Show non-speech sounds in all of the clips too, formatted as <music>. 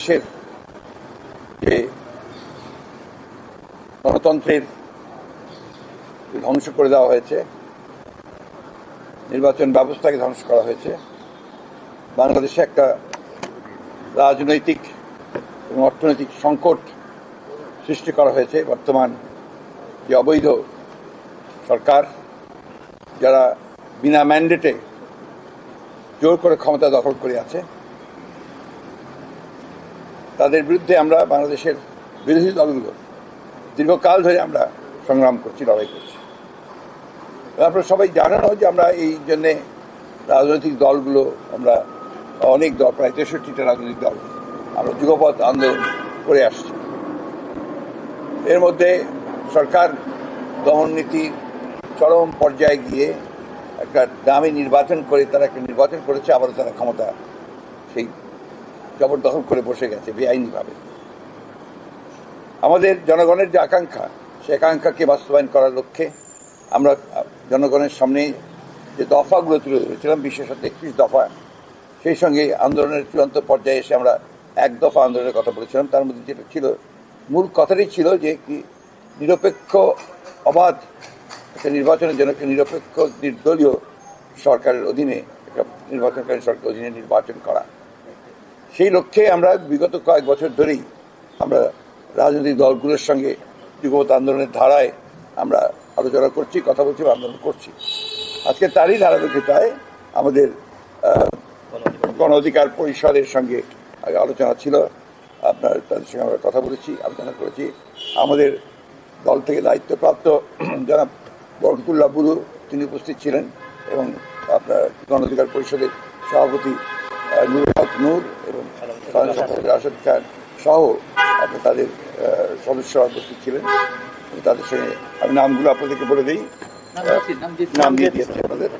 দেশের যে গণতন্ত্রের ধ্বংস করে দেওয়া হয়েছে, নির্বাচন ব্যবস্থাকে ধ্বংস করা হয়েছে, বাংলাদেশে একটা রাজনৈতিক এবং অর্থনৈতিক সংকট সৃষ্টি করা হয়েছে। বর্তমান যে অবৈধ সরকার, যারা বিনা ম্যান্ডেটে জোর করে ক্ষমতা দখল করে আছে তাদের বিরুদ্ধে আমরা বাংলাদেশের বিরোধী দলগুলো দীর্ঘকাল ধরে আমরা সংগ্রাম করছি, লড়াই করছি। আপনারা সবাই জানানো যে আমরা এই জন্যে রাজনৈতিক দলগুলো, আমরা অনেক দল, প্রায় তেষট্টিটা রাজনৈতিক দল আমরা যুগপথ আন্দোলন করে আসছি। এর মধ্যে সরকার দমন নীতি চরম পর্যায়ে গিয়ে একটা দামি নির্বাচন করে তারা একটা নির্বাচন করেছে, আবারও তারা ক্ষমতা সেই জবরদখল করে বসে গেছে, বেআইনিভাবে। আমাদের জনগণের যে আকাঙ্ক্ষা, সে আকাঙ্ক্ষাকে বাস্তবায়ন করার লক্ষ্যে আমরা জনগণের সামনে যে দফাগুলো তুলে ধরেছিলাম বিশেষত একত্রিশ দফা, সেই সঙ্গে আন্দোলনের চূড়ান্ত পর্যায়ে এসে আমরা এক দফা আন্দোলনের কথা বলেছিলাম। তার মধ্যে যেটা ছিল, মূল কথাটাই ছিল যে কি, নিরপেক্ষ, অবাধ একটা নির্বাচনের জন্য একটা নিরপেক্ষ, নির্দলীয় সরকারের অধীনে একটা নির্বাচনকারী সরকারের অধীনে নির্বাচন করা। সেই লক্ষ্যে আমরা বিগত কয়েক বছর ধরেই আমরা রাজনৈতিক দলগুলোর সঙ্গে যুগপথ আন্দোলনের ধারায় আমরা আলোচনা করছি, কথা বলছি বা আন্দোলন করছি। আজকে তারই ধারাবাহিকতায় আমাদের গণ অধিকার পরিষদের সঙ্গে আগে আলোচনা ছিল। আপনার, তাদের সঙ্গে আমরা কথা বলেছি, আলোচনা করেছি। আমাদের দল থেকে দায়িত্বপ্রাপ্ত <clears throat> যারা বরকতুল্লাহ বুলু, তিনি উপস্থিত ছিলেন এবং আপনার গণ অধিকার পরিষদের সভাপতি নুরুল নূর এবং রাশেদ খান সহ আপনি তাদের সদস্যরা উপস্থিত ছিলেন। তাদের সঙ্গে আমি নামগুলো আপনাদেরকে বলে দিই। নাম দিয়ে দিয়েছি আপনাদের।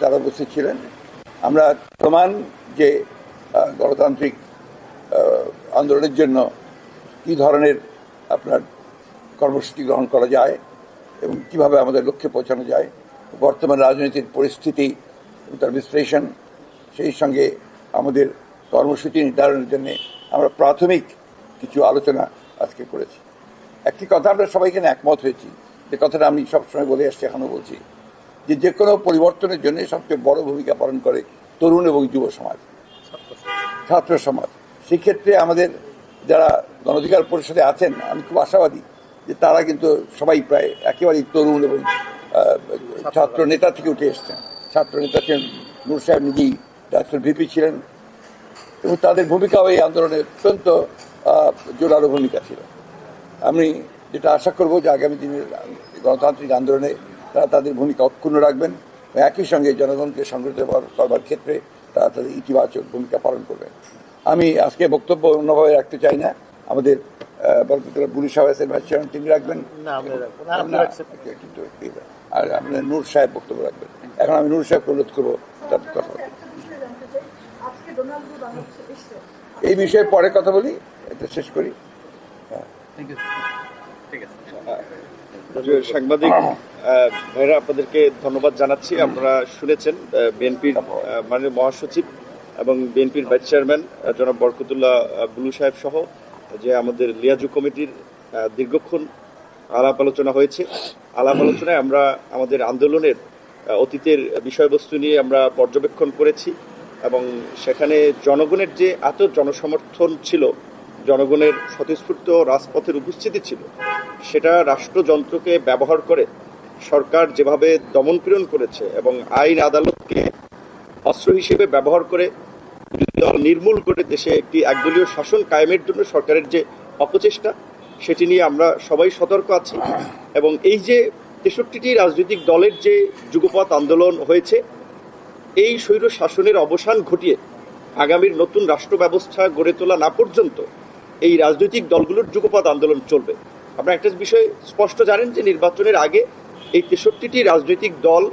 যারা উপস্থিত ছিলেন। আমরা প্রমাণ যে গণতান্ত্রিক আন্দোলনের জন্য কি ধরনের আপনার কর্মসূচি গ্রহণ করা যায় এবং কীভাবে আমাদের লক্ষ্যে পৌঁছানো যায় বর্তমান রাজনৈতিক পরিস্থিতি তার বিশ্লেষণ সেই সঙ্গে আমাদের কর্মসূচি নির্ধারণের জন্য আমরা প্রাথমিক কিছু আলোচনা আজকে করেছি। একটি কথা আমরা সবাই এখানে একমত হয়েছি, যে কথাটা আমি সবসময় বলে আসছি এখনও বলছি, যে যে কোনো পরিবর্তনের জন্য সবচেয়ে বড় ভূমিকা পালন করে তরুণ এবং যুব সমাজ, ছাত্র সমাজ। সেক্ষেত্রে আমাদের যারা গণঅধিকার পরিষদে আছেন, আমি খুব আশাবাদী যে তারা কিন্তু সবাই প্রায় একেবারেই তরুণ এবং ছাত্র নেতা থেকে উঠে এসছেন। ছাত্র নেতা ছিলেন নূর সাহেব নিজেই ডাক্তার ভিপি ছিলেন এবং তাদের ভূমিকাও এই আন্দোলনে অত্যন্ত জোরালো ভূমিকা ছিল। আমি যেটা আশা করব যে আগামী দিনের গণতান্ত্রিক আন্দোলনে তারা তাদের ভূমিকা অক্ষুণ্ণ রাখবেন একই সঙ্গে জনগণকে সংগঠিত কর- করবার ক্ষেত্রে তারা তাদের ইতিবাচক ভূমিকা পালন করবে। আমি আজকে বক্তব্য অন্যভাবে রাখতে চাই না। আমাদের ভাইস চেয়ারম্যান তিনি রাখবেন? আর আপনার নূর সাহেব বক্তব্য রাখবেন। এখন আমি নূর সাহেবকে অনুরোধ করব তার কথা এই বিষয়ে পরে কথা বলি এটা শেষ করি। সাংবাদিক ভাইরা আপনাদেরকে ধন্যবাদ জানাচ্ছি। আপনারা শুনেছেন বিএনপির মাননীয় মহাসচিব এবং বিএনপির ভাইস চেয়ারম্যান জনাব বরকতুল্লাহ বুলু সাহেব সহ যে আমাদের লিয়াজু কমিটির দীর্ঘক্ষণ আলাপ আলোচনা হয়েছে। আলাপ আলোচনায় আমরা আমাদের আন্দোলনের অতীতের বিষয়বস্তু নিয়ে আমরা পর্যবেক্ষণ করেছি। এবং সেখানে জনগণের যে এত জনসমর্থন ছিল, জনগণের স্বতঃস্ফূর্ত রাজপথের উপস্থিতি ছিল, সেটা রাষ্ট্রযন্ত্রকে ব্যবহার করে সরকার যেভাবে দমনপীড়ন করেছে এবং আইন আদালতকে অস্ত্র হিসেবে ব্যবহার করে দল নির্মূল করে দেশে একটি একদলীয় শাসন কায়েমের জন্য সরকারের যে অপচেষ্টা, সেটি নিয়ে আমরা সবাই সতর্ক আছি। এবং এই যে তেষট্টিটি রাজনৈতিক দলের যে যুগপৎ আন্দোলন হয়েছে এই স্বৈর শাসনের অবসান ঘটিয়ে আগামীর নতুন রাষ্ট্র ব্যবস্থা গড়ে তোলা না পর্যন্ত এই রাজনৈতিক দলগুলোর যুগপৎ আন্দোলন চলবে। আপনারা একটা বিষয় স্পষ্ট জানেন যে নির্বাচনের আগে এই তেষট্টিটি রাজনৈতিক দল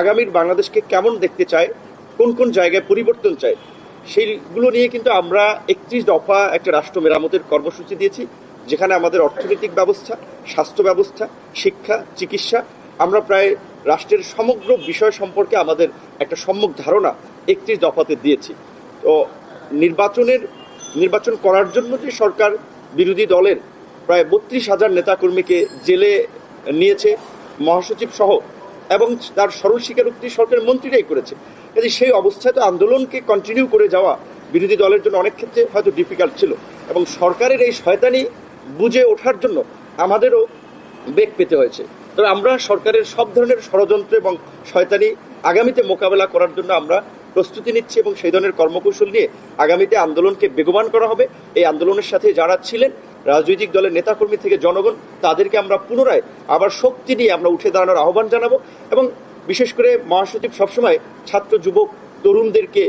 আগামীর বাংলাদেশকে কেমন দেখতে চায়, কোন কোন জায়গায় পরিবর্তন চায়, সেইগুলো নিয়ে কিন্তু আমরা একত্রিশ দফা একটা রাষ্ট্র মেরামতের কর্মসূচি দিয়েছি, যেখানে আমাদের অর্থনৈতিক ব্যবস্থা, স্বাস্থ্য ব্যবস্থা, শিক্ষা, চিকিৎসা, আমরা প্রায় রাষ্ট্রের সমগ্র বিষয় সম্পর্কে আমাদের একটা সম্যক ধারণা একত্রিশ দফাতে দিয়েছি। তো নির্বাচনের, নির্বাচন করার জন্য যে সরকার বিরোধী দলের প্রায় বত্রিশ হাজার নেতাকর্মীকে জেলে নিয়েছে, মহাসচিব সহ, এবং তার সরল স্বীকারোক্তি সরকারের মন্ত্রীরাই করেছে। কাজে সেই অবস্থায় তো আন্দোলনকে কন্টিনিউ করে যাওয়া বিরোধী দলের জন্য অনেক ক্ষেত্রে হয়তো ডিফিকাল্ট ছিল, এবং সরকারের এই শয়তানি বুঝে ওঠার জন্য আমাদেরও বেগ পেতে হয়েছে। তবে আমরা সরকারের সব ধরনের ষড়যন্ত্র এবং শয়তানি আগামীতে মোকাবেলা করার জন্য আমরা প্রস্তুতি নিচ্ছি এবং সেই ধরনের কর্মকৌশল নিয়ে আগামীতে আন্দোলনকে বেগবান করা হবে। এই আন্দোলনের সাথে যারা ছিলেন, রাজনৈতিক দলের নেতাকর্মী থেকে জনগণ, তাদেরকে আমরা পুনরায় আবার শক্তি নিয়ে আমরা উঠে দাঁড়ানোর আহ্বান জানাব এবং বিশেষ করে মহাসচিব সবসময় ছাত্র, যুবক, তরুণদেরকে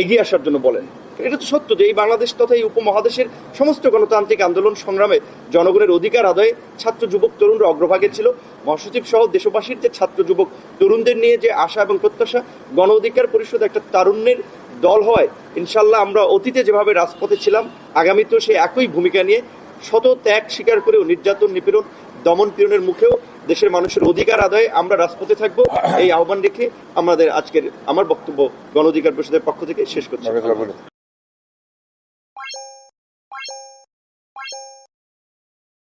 এগিয়ে আসার জন্য বলেন। এটা তো সত্য যে এই বাংলাদেশ তথা এই উপমহাদেশের সমস্ত গণতান্ত্রিক আন্দোলন সংগ্রামে জনগণের অধিকার আদায়ে ছাত্র যুবক তরুণরা অগ্রভাগে ছিল। মহাসচিব সহ দেশবাসীর যে ছাত্র যুবক তরুণদের নিয়ে যে আশা এবং প্রত্যাশা, গণ অধিকার পরিষদ একটা তারুণ্যের দল হওয়ায় ইনশাল্লাহ আমরা অতীতে যেভাবে রাজপথে ছিলাম, আগামীতেও সেই একই ভূমিকা নিয়ে শত ত্যাগ স্বীকার করেও নির্যাতন নিপীড়ন, দমন পীড়নের মুখেও দেশের মানুষের অধিকার আদায়ে আমরা রাজপথে থাকব। এই আহ্বান রেখে আমাদের আজকের, আমার বক্তব্য গণ অধিকার পরিষদের পক্ষ থেকে শেষ করছি।